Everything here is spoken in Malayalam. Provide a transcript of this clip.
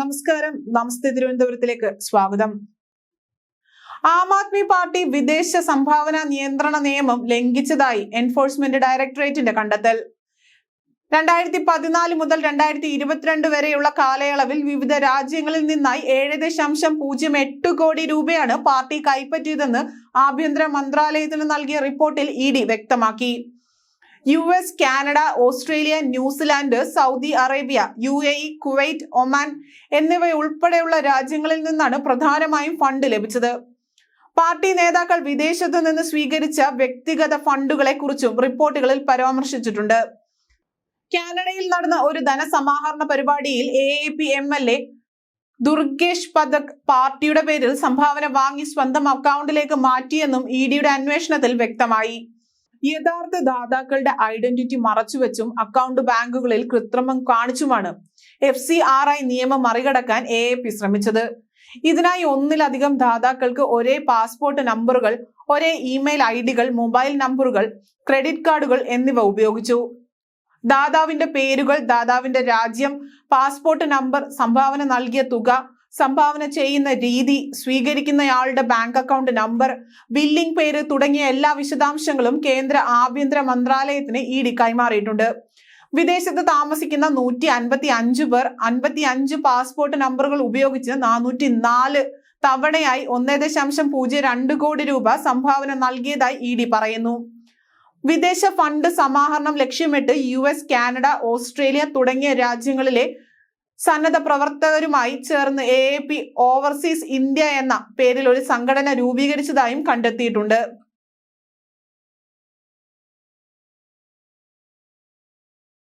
നമസ്കാരം. നമസ്തേ തിരുവനന്തപുരത്തിലേക്ക് സ്വാഗതം. ആം ആദ്മി പാർട്ടി വിദേശ സംഭാവന നിയന്ത്രണ നിയമം ലംഘിച്ചതായി എൻഫോഴ്സ്മെന്റ് ഡയറക്ടറേറ്റിന്റെ കണ്ടെത്തൽ. രണ്ടായിരത്തി പതിനാല് മുതൽ രണ്ടായിരത്തി ഇരുപത്തിരണ്ട് വരെയുള്ള കാലയളവിൽ വിവിധ രാജ്യങ്ങളിൽ നിന്നായി ഏഴ് ദശാംശം പൂജ്യം എട്ട് കോടി രൂപയാണ് പാർട്ടി കൈപ്പറ്റിയതെന്ന് ആഭ്യന്തര മന്ത്രാലയത്തിന് നൽകിയ റിപ്പോർട്ടിൽ ഇ ഡി വ്യക്തമാക്കി. U S Canada Australia New Zealand Saudi Arabia U A E Kuwait Oman എന്നിവയുൾപ്പെടെയുള്ള രാജ്യങ്ങളിൽ നിന്നാണ് പ്രധാനമായും ഫണ്ട് ലഭിച്ചത്. പാർട്ടി നേതാക്കൾ വിദേശത്തു നിന്ന് സ്വീകരിച്ച വ്യക്തിഗത ഫണ്ടുകളെ കുറിച്ചും റിപ്പോർട്ടുകളിൽ പരാമർശിച്ചിട്ടുണ്ട്. കാനഡയിൽ നടന്ന ഒരു ധനസമാഹരണ പരിപാടിയിൽ A A P M L A Durgesh Pathak പാർട്ടിയുടെ പേരിൽ സംഭാവന വാങ്ങി സ്വന്തം അക്കൗണ്ടിലേക്ക് മാറ്റിയെന്നും ഇ ഡിയുടെ അന്വേഷണത്തിൽ വ്യക്തമായി. യഥാർത്ഥ ദാതാക്കളുടെ ഐഡന്റിറ്റി മറച്ചുവെച്ചും അക്കൗണ്ട് ബാങ്കുകളിൽ കൃത്രിമം കാണിച്ചുമാണ് എഫ് സി ആർ ഐ നിയമം മറികടക്കാൻ എ എ പി ശ്രമിച്ചത്. ഇതിനായി ഒന്നിലധികം ദാതാക്കൾക്ക് ഒരേ പാസ്പോർട്ട് നമ്പറുകൾ ഒരേ ഇമെയിൽ ഐ ഡികൾ മൊബൈൽ നമ്പറുകൾ ക്രെഡിറ്റ് കാർഡുകൾ എന്നിവ ഉപയോഗിച്ചു. ദാതാവിന്റെ പേരുകൾ ദാതാവിന്റെ രാജ്യം പാസ്പോർട്ട് നമ്പർ സംഭാവന നൽകിയ തുക സംഭാവന ചെയ്യുന്ന രീതി സ്വീകരിക്കുന്നയാളുടെ ബാങ്ക് അക്കൗണ്ട് നമ്പർ ബില്ലിംഗ് പേര് തുടങ്ങിയ എല്ലാ വിശദാംശങ്ങളും കേന്ദ്ര ആഭ്യന്തര മന്ത്രാലയത്തിന് ഇ ഡി കൈമാറിയിട്ടുണ്ട്. വിദേശത്ത് താമസിക്കുന്ന നൂറ്റി അൻപത്തി അഞ്ച് പേർ അൻപത്തി അഞ്ച് പാസ്പോർട്ട് നമ്പറുകൾ ഉപയോഗിച്ച് നാനൂറ്റി നാല് തവണയായി ഒന്നേ ദശാംശം പൂജ്യം രണ്ട് കോടി രൂപ സംഭാവന നൽകിയതായി ഇ ഡി പറയുന്നു. വിദേശ ഫണ്ട് സമാഹരണം ലക്ഷ്യമിട്ട് യു എസ് കാനഡ ഓസ്ട്രേലിയ തുടങ്ങിയ രാജ്യങ്ങളിലെ സന്നദ്ധ പ്രവർത്തകരുമായി ചേർന്ന് A A P overseas India എന്ന പേരിൽ ഒരു സംഘടന രൂപീകരിച്ചതായും കണ്ടെത്തിയിട്ടുണ്ട്.